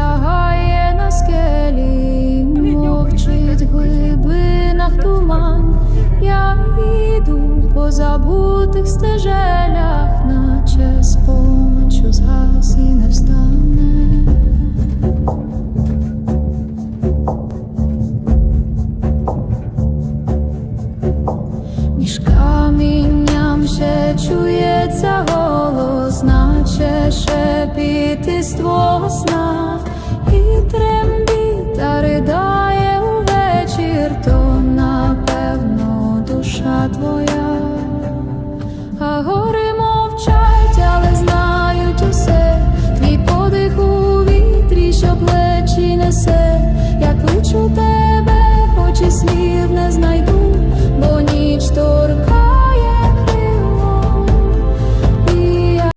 лягає на скелі, мовчить в глибинах туман, я йду по забутих стежелях, наче спомин, що згас і не встане. Між камінням ще чується голос, наче шепіт із твого сна. Душа твоя, а гори мовчать, але знають усе, твій подих у вітрі, що плечі несе, як лучу тебе.